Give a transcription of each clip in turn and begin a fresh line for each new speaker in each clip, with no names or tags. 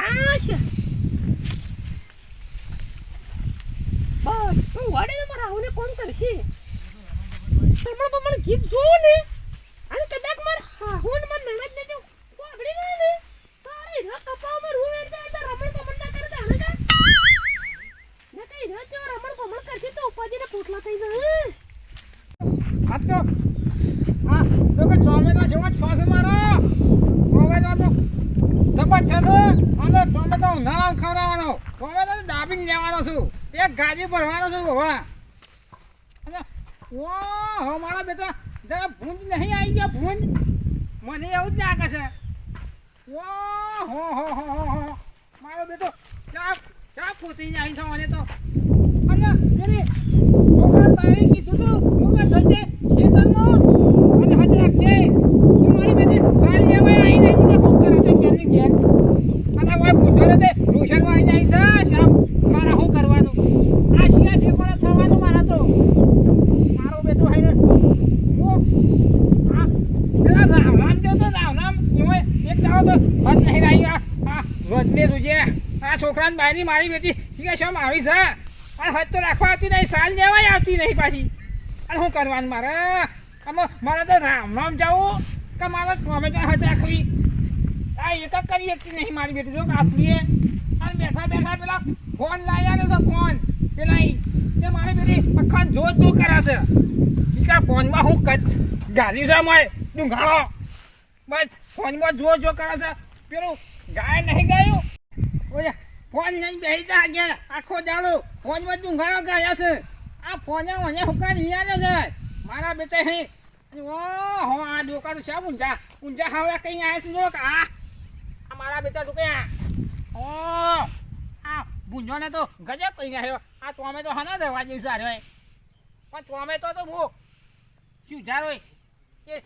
આશ બસ હું વાડે ને મારા આવુને કોણ કરશે. તમારે બમણ ગીત જોવો ને? અને કદાચ માર હાહુન માર નણદ ને જો વાગડી ગયો ને તારે રા કપાવમાં રૂ એડતા એડતા રમણ કમણ ના કરે તાણે કા ને કઈ રા જો રમણ કમણ કરશે તો ઉપાજીને પોટલા થઈ જાય.
આ તો. હા, તો કે ચોમેના જેવા છો છે મારો? તો છે છે અને ટોમેટો તો દાબીને લેવાનો છું. એક ગાડી ભરવાનો છું હવે ઓ, હો, મારા બેટા, જરા ભૂંજ નહીં આવી ગયા, ભૂંજ? મને એવું જ લાગે છે. ઓ, હો હો હો હો મારો બેટો, ચા ચા ફૂટી જાય છે મને તો. અને પેલી છોકરા તારી કીધું તું, હું જજે ખેતરમાં અને હાથે રાખજે તો મારી બેટી સાલ લેવાય આવી નહીં કે શું કરે છે ઘેરની ઘેર અને ઓય ભૂંડો તે ટ્યુશનમાં આવી જાય છે શ્યામ મારા શું કરવાનું આ શિયા ઠેકોને થવાનું મારા તો મારો બેટો હઈને હું આ પેલા રાવણામ ગયો તો રાવણામ એમાં એક દાડો તો હદ નહીં રહી આ રોજને રોજે આ છોકરાને બાયની મારી બેટી. શીખે શમ આવી છે? અને હદ તો રાખવા આવતી નહીં, સાલ લેવાય આવતી નહીં પાછી. અને શું કરવાનું મારે? આમાં મારે તો રામ રામ જવું કે મારે અમે તો હદ રાખવી? આ એક જ કરી એકતી નહીં મારી બેટી. જો આપીએ અને બેઠા બેઠા પેલા ફોન લાવ્યા છે ફોન. પેલા. તે મારી બેટી અખાન જો જો કરાશે ઈકા ફોનમાં હું ગાલી છે મોય ડુંગાળો. બસ. ફોનમાં જો જો કરે છે. પેલું ગાય નહીં ગયું? ઓય, ફોન નહીં બેસી જા ગયા આખો દાડો ફોનમાં ડુંગાળો ગયા છે. આ ફોને મને હુકાન હિયાને છે. મારા બેટા હે. ઓ, હો, આ દુકાન છે ઊંઝા? ઊંઝા હવે કઈ આવે છે જો આ. આ મારા બેટા તો ક્યાં ઓ, આ ભૂંજોને તો ગજબ કઈ આવ્યો આ ટોમેટો હના દેવા જેવી સારી પણ ટોમેટો તો બહુ શું હોય એ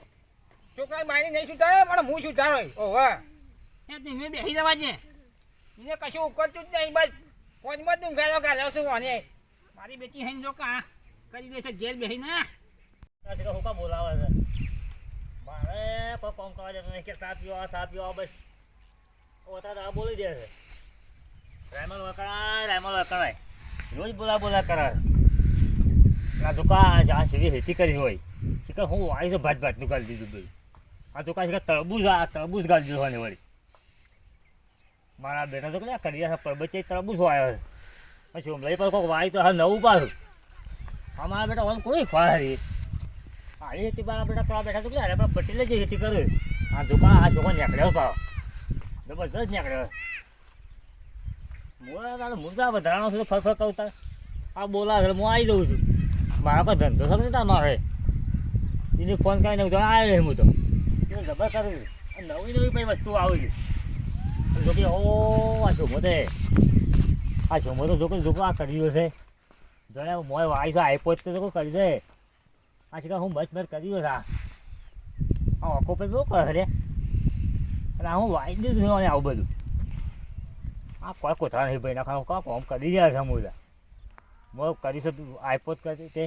છોકરા મારી નહીં સુધારે પણ હું સુધાર હોય ઓહો એ તેને બેસી જવા છે એને કશું ઉકળતું જ નહીં બસ. ફોનમાં ડુંગાળો ગાલો શું વાને મારી બેટી હૈન જો કા કરી દે છે જેલ બેસી ના
આ હું કા બોલાવે છે? મારે કોઈ કોમ કરવા જતો નહીં કે સા આ સા પીવો બસ. ઓતા તો આ બોલી દે છે. રાયમલ વકરાય રાયમલ વકરાય રોજ બોલા બોલા કરાય આ દુકા આ સીધી રેતી કરી હોય. શીખર હું આવી છે ભાત ભાતનું કરી દીધું બધું આ તો કાંઈ તરબૂજ આ તરબૂજ ગાળી દીધું હોય વળી. મારા બેટા તો ક્યાં કરી રહ્યા પરબત તરબૂજ વાયો છે. પછી હું લઈ પર કોઈક વાય તો હા નવું પાછું. આ મારા બેટા ઓમ કોઈ ખવારી આવી હતી મારા બેટા પેલા બેઠા તો કે અરે પટેલે જે ખેતી કરે આ દુકાન આ છોકરો નીકળ્યો પાવ જબરજસ્ત નીકળ્યો. મોડા તારે મુદ્દા વધારાનો છે ફર ફર કહું આ બોલા છે, હું આવી જઉં છું. મારા પર ધંધો સમજતા મારે એને ફોન કરીને હું તો આવ્યો હું તો. એ જબર કરું છું નવી નવી પછી વસ્તુ આવી છે. જો કે ઓ આ તે આ છોકરો તો જોકે જોકો આ કર્યું છે. જણે મોય વાય છે તો જોકો કરી દે આ શીખા હું બચ બચ કર્યો છે આ. આ ઓકો પર બહુ કરે રે અને હું વાઈ દીધું છે અને આવું બધું. આ કોઈ કોથળા નહીં ભાઈ નાખવાનું કા કોમ કરી જાય છે મુલા મોય કરી છે તું આઈપોડ કરી તે.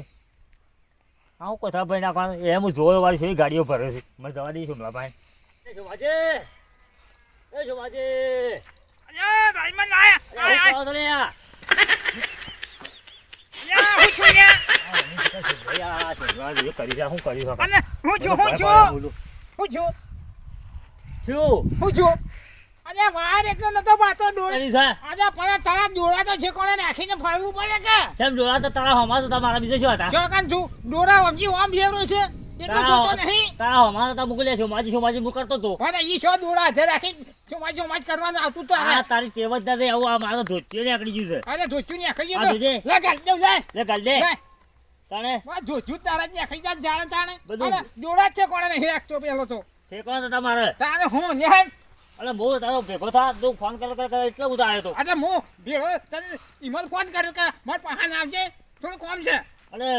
આ કથા ભાઈ નાખવાનું? એમ હું જોયો વાળી છે ગાડીઓ ભરે છે. મને જવા દઈશું હમણાં ભાઈ? એ શોભાજે! એ શોભાજે!
અલ્યા ભાઈમાં ના આયા. આય,
હું.
આય. છું
આ? ભાઈ
હું છું હું છું. હું છું. અરે વાર એટલો નતો પાતો દોડ.
અરે છે
આજે પણ તારા દોરા તો છે કોને નાખીને ફરવું પડે કે?
કેમ દોરા તો તારા હોમાં તો તમારા બીજે શું હતા?
ચોકાન છું દોરા વમજી ઓમ ફેરવું છે. એટલો જોતો નહીં.
તારા હોમાં તો મોકલ્યા છે માજી સોમાજી હું કરતો તો
પણ ઈ શો દોરા હાથે રાખી ચોમાજ ચોમાજ કરવાનું આવતું તો
આ તારી તેવ જ નથી આવું આ મારો ને નીકળી ગયું છે.
અરે ધોચ્યું ને ખાઈ
આ
ગયો
જોજે.
લે ગાલ દઉં લે.
લે ગાલ દે. તાણે?
આ ધોચ્યું તારા ને જા જાણે તાણે.
બધું.
અરે દોરા જ છે કોણે નહીં રાખતો પેલો તો.
તમારે
તારે. હું ને
એટલે બહુ તારો ભેગો થા તું ફોન કર કર એટલો બધો આવ્યો તો.
એટલે હું ભેળો તને ઈમેલ ફોન કર્યો કે મારે પહાણ આવજે? થોડું કામ છે.
અરે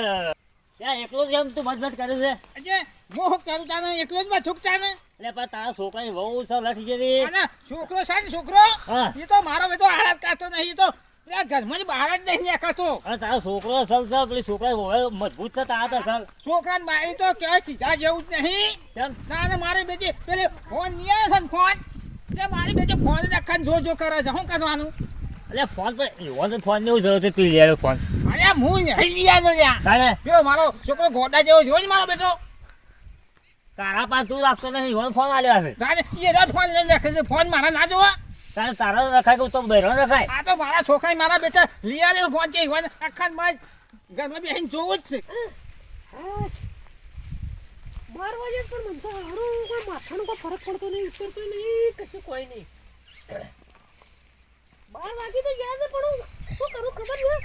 ત્યાં એકલો જ એમ તું મજબત કરે છે?
અજે મો કરું તાને એકલો જ માં થૂકતા ને
એટલે પણ તારા છોકરાની વહુ છે લઠી જેવી.
અને છોકરો છે ને છોકરો? એ તો મારો બધો આળસ કાતો નહીં તો ઘરમાં બહાર જ નહીં
તારો છોકરો સલ સર પેલી છોકરા મજબૂત છે તારા તો સલ
છોકરા બાઈ તો ક્યાંય કીધા જેવું જ નહીં. ના ને મારે બેટી પેલે ફોન નહીં આવે છે ફોન? તે મારી બેટે ફોન જ જો જો કરે છે. શું કરવાનું?
એટલે ફોન પર એવો તો ફોનની જરૂર છે તું લઈ ફોન.
અરે હું નહીં લઈ આવ્યો ત્યાં પેલો મારો છોકરો ગોડા જેવો છે મારો બેટો.
તારા પાસે તું રાખતો નહીં એવો ફોન આવ્યો હશે.
તારે એ રોજ ફોન લઈને રાખે છે ફોન મારા ના જોવા.
તારે તારા રખાય કે તો બહેરો રખાય?
આ તો મારા છોકરા મારા બેટા લઈ આવ્યો ફોન છે એવો આખા ઘરમાં બેસીને જોવું જ છે.
બાર વાગે પણ મને તો હારું કોઈ માથાનો કોઈ ફરક પડતો નહીં ઉતરતો નહીં કશું કોઈ નહીં. બાર વાગે તો યાદ છે પણ હું શું કરું ખબર છે?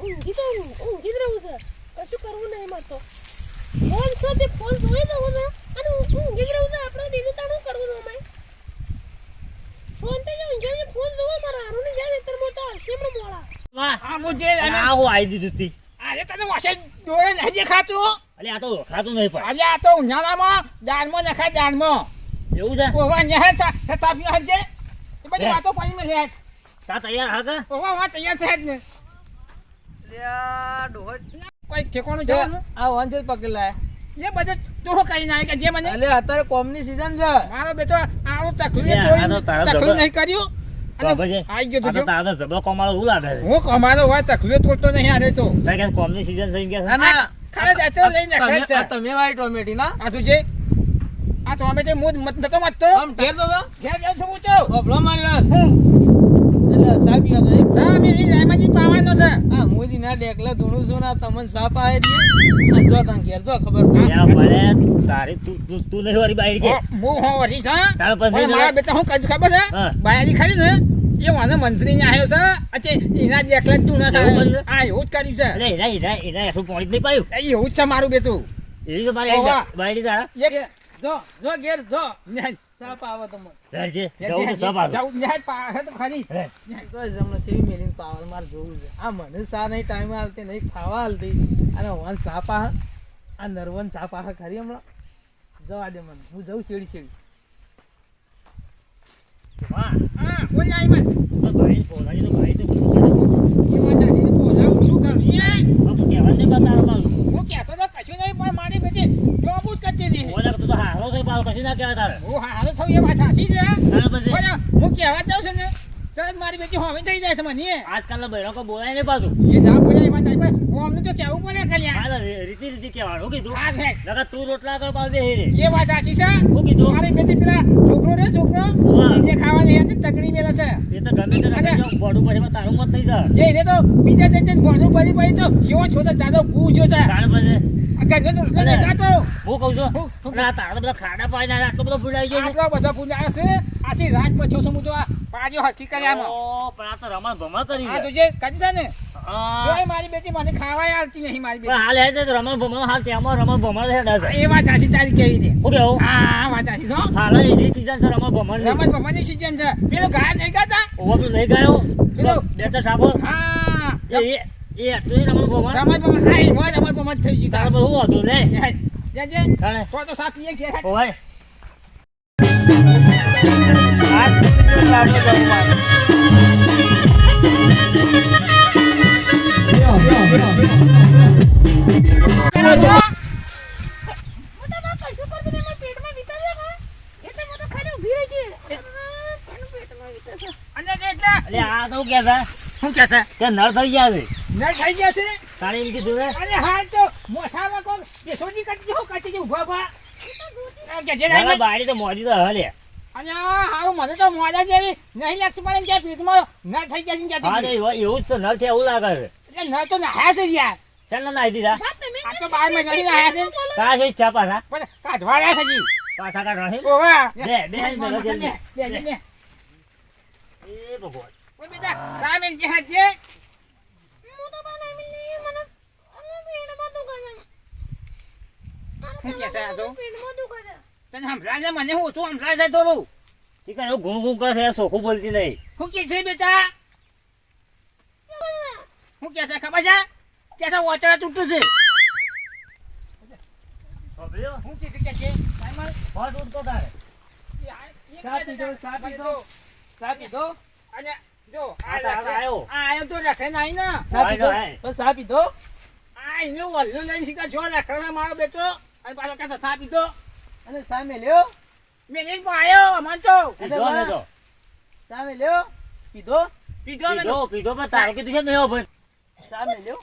ઊંઘી તો ઊંઘ- જ રહું છે. કશું કરવું નહીં મારે તો. ફોન છે તે ફોન જોઈ દઉં છે અને ઊંઘી જ રહું છે. આપણે બીજું તાણ કરવું છે અમારે. ફોન તો જો ઊંઘ્યા છે, ફોન જોવો મારા હારું ને જાય તો તો હશે હમણાં મોડા.
વાહ.
આ મુજે
આ હું આવી દીધું હતી.
આજે તને વાસે દોરે નહીં દેખાતું?
એટલે આ તો ઓળખાતું નહીં પણ.
આજે આ તો ઉનાળામાં નખાય
એવું છે?
ઓવા ને ચા ચા પીવા હે એ બધી વાતો પાણી માં લે
સા તૈયાર હા કે?
ઓવા વા તૈયાર છે ને.
લ્યા ડોહો.
કોઈ ઠેકોણું જવાનું?
આ વંશ પકડી લાય.
એ બધું તું કરી નાય કે જે મને
અલે અત્યારે કોમની સીઝન છે.
મારો બેટો આવું તકલીફ
લે, આ
ચોરી તકલીફ નહીં કર્યું.
બાબા છે
આઈ ગયો
તું તારા કમાડો લાગે
હું કમાતો હોય તકલીફ તોડતો નહીં આને તો.
કે કોમની સીઝન થઈ ગયા
ના ના.
ખાલી જાતે લઈને
તમે ટોમેટી ના?
આ તું જે આ અમે મત નતો
આમ ઢેર તો તો?
ઘેર છું તો.
બબલો મારી વાત એટલે સાહેબ યાદ આવે
સા અમે એ જાયમાજી પાવાનો છે.
હા મોજી ના ડેકલે ધૂણું છું ના તમને સાપ અને જો તને ઘેર જો ખબર પડે.
તારે તું તું- નહીં વારી બાઈ કે?
હું હો વરી છા.
તારા પાસે
મારા બેટા હું કજ ખબર છે?
હા.
ખાલી ખરી ને? એ વાને મંત્રી ને આવ્યો છે. અચે એના દેખલા જ તું ના સારું આ એવું જ કર્યું છે.
એટલે રે રે એના એટલું પોઈન્ટ નહીં પાયું
એવું જ છે મારું બેતું
એવી તો મારી બાયડી તારા
એક
જો જો ઘેર જો. સાપ આવે
તો
જાઉં ન્યાય પાહે તો ખરી
જો જમને સેવી મેલીને પાવર માર જોવું છે. આ મને સા નહીં ટાઈમ હાલતી નહીં ખાવા હાલતી અને વન સાપ આ આ નરવન સાપ આ ખરી હમણાં. જવા દે મને. હું જઉં શેડી શેડી.
ના કહેવાય તારે
હું હારો થયું એ વાત સાચી છે હું કહેવા જાઉં છું ને? તરત મારી બેટી હોમે થઈ જાય છે મને
આજકાલના બહેરો કોઈ બોલાય નહીં પાછું.
એ ના બોલાય એમાં થાય પણ હું અમને તો કેવું પડે ખાલી
હાલ રીતિ રીતિ કહેવાનું. કીધું
હા છે
નકર તું રોટલા કર પાવ દે
એ વાત સાચી છે.
હું કીધું
મારી બેટી પેલા છોકરો રે છોકરો. એને ખાવાની હતી તકડી મેલે છે.
એ તો ગમે તે
અને-
પડું પછી એમાં તારું મત થઈ જાય
એ એને તો બીજા જઈ જઈને ભણું પડી પડી તો કેવો છોકરો જાદો પૂછ્યો છે.
તારે પછી.
તો
હું કહું છું
હું- હું-
આ તારા બધા ખાડા પાડીને આટલો બધો ભૂલાઈ ગયો
આટલો બધો પૂજા છે. આશી રાત પછો છું હું જો આ પાડ્યો હરખી
ઓ, પણ આ તો રમણ ભમણ કરી
આ તુજે કરી છે ને?
હા.
મારી બેટી મને ખાવાય આવતી નહીં મારી બેટી.
હાલ હે તો રમણ ભમણ હાલ તેમાં રમણ ભમણ
એ વાત સાચી તારી કેવી દે
કેવું?
હા વાત સાચી છો
હાલ એની સીઝન છે રમણ ભમણની.
રમત ભમરની સીઝન છે. પેલો ગાય નહીં ગાતા
ઓવા પેલો લઈ ગયો?
પેલો
ઠાકોર?
હા.
એ એ- એ આટલું ય
રમત ભમર હા એમાં જ રમત ભમર થઈ
તારે બધું હતું
જજે તો તો સાપ પીએ ઘેર
ઓય આ તું
નહીં. એટલે ગઈ. આ,
એટલે
કે છે?
શું કે છે?
કે નર થઈ ગયા છે.
નહીં થઈ ગયા છે?
તારે એમ કીધું ને
અરે હાલ તો મોસામાં કોક બેસોડી કાઢી હો જો ઊભા ઊભા. કે જે રાઈ
બાયડી તો મોડી તો હલે.
અને હારું મને તો મોજા જેવી નહીં લાગતી પણ કે પેટમાં ના થઈ ગયા છે
હા એવું એવું જ તો ન થયા એવું લાગે છે.
એટલે ન તો નાહ્યા છે યાર.
ચાલ ના નાહી દીધા.
આ તો બારમાં નહીં નાહ્યા છે.
કા છે ચા પાછા.
પણ કાઢવા છે જી
પાછા કાઢ રહી
ઓવા.
બે, બે, બે, બે, બે, એ ભગવાન.
ઓય બેટા સામે જે જે
હું તો બા નહીં મિલી, મને પેટમાં દુખે છે. મારે
છે આ તો?
પેટમાં દુખે છે.
તને સંભળાય છે મને હું ઓછું સંભળાય છે થોડું
શીખા એવું ઘૂમ ઘૂમ કરે સોખું બોલતી નહીં.
શું કે છે બેટા? શું કે છે? ખબર છે? કે છે ઓચરા તૂટું છે. શું કે કે છે? સાઈમલ
ફટ ઉઠતો તારે.
સા પીધો સા પીધો? સા પીધો?
અને જો
આ
આ
આ તો આયો.
આ આયો તો રાખે નહીં ને.
સા પીધો? સા પીધો?
એનો વલ્લો લઈને શીખા છો રખે મારો બેચો અને પાછો કે સથા પીધો.
અને સા મેલ્યો
મેલીને પાયો અમન તો.
પીધો
સામે લ્યો. પીધો.
પીધો.
પીધો પીધો પણ તારે કીધું છે મેં ભાઈ
સામે લ્યો.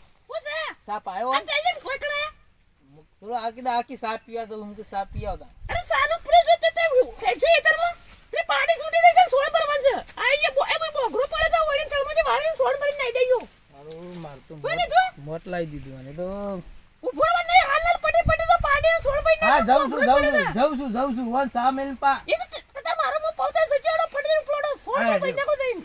સાપ આવ્યો થોડો આકી દા આકી સાપ પીવા તો હું કે સાપ પી આવતા.
અરે સાનું પ્રે જો તે તે હેઠે ઇતરમાં તે પાણી છૂટી દે છે સોળ ભરવાન છે. આ એ બો એ બો બોગરો પડે તો વળી તળમાં જે વાળી સોળ પર નાઈ દેજો
મારું
ને
મોટ લાવી દીધું અને તો
ઊભો નહીં હાલ હાલ પટી પટી તો પાણીને સોળ ભરીને
હા
નાખો,
છું
બોગરો
છું જઉં છું જઉં છું વન સા મેલ પા.
એ તો તે- તે મારો મો તો જોડો પડી ને પ્લોડો સોળ
હા,
નાખો જઈને.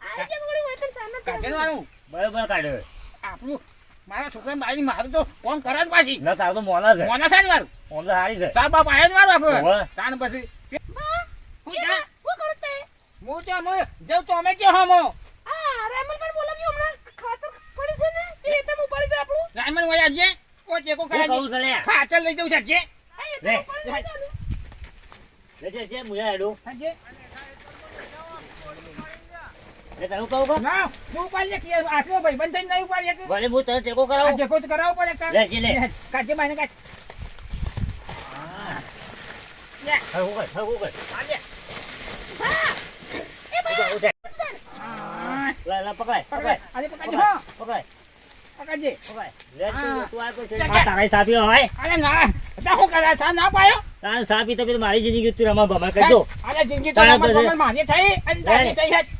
આ કેમ વળી હોય તો
કાઢવાનું.
બરાબર કાઢ્યો
આપણું મારા છોકરાને બાઈ મારું તો કોણ કરે જ પાછી.
ના તાર તો મોના છે.
મોના મારું?
હારી છે.
સાપ બાપ આયો જ મારું આપણે.
હોવે.
પછી. હું તો અમે જઉં તો અમે જે હમો
આ રેમલ પણ બોલાવ્યો હમણાં ખાતર પડી છે ને એ તે ઉપાડી દે આપણું
રાયમન વયા જે ઓ ટેકો
હું
કરાજી
કહું છે લે
ખાચર લઈ જવું છે જે
આ એ
લે.
તે ઉપાડી દે ચાલુ.
લે જે જે મુયા હેડું
હાજી
લે તને કહું કહું
ના હું ઉપાડી લે કે આટલો ભાઈ બંધ થઈને નહીં ઉપાડી શકે
ભલે હું તને ટેકો
આ
કરાવું
જેકો તો કરાવવો પડે કાં?
લે, જી લે.
કાઢજે બાઈને કાઢ
હવે હું કર હવે હું કર
કાઢજે.
ઉઠે, ઉઠે. લે લે પકડાય
પકડ
પકડાય
આજે પકડજે હો
પકડાય
ચાલ.
તારા સાથી હોય?
અરે ના હું કરે? સા ના પાયો?
તારા સાપી તો મારી જિંદગી તું રમા ભમા કરજો.
અરે જિંદગી તો મારી થઈ અને તારી થઈ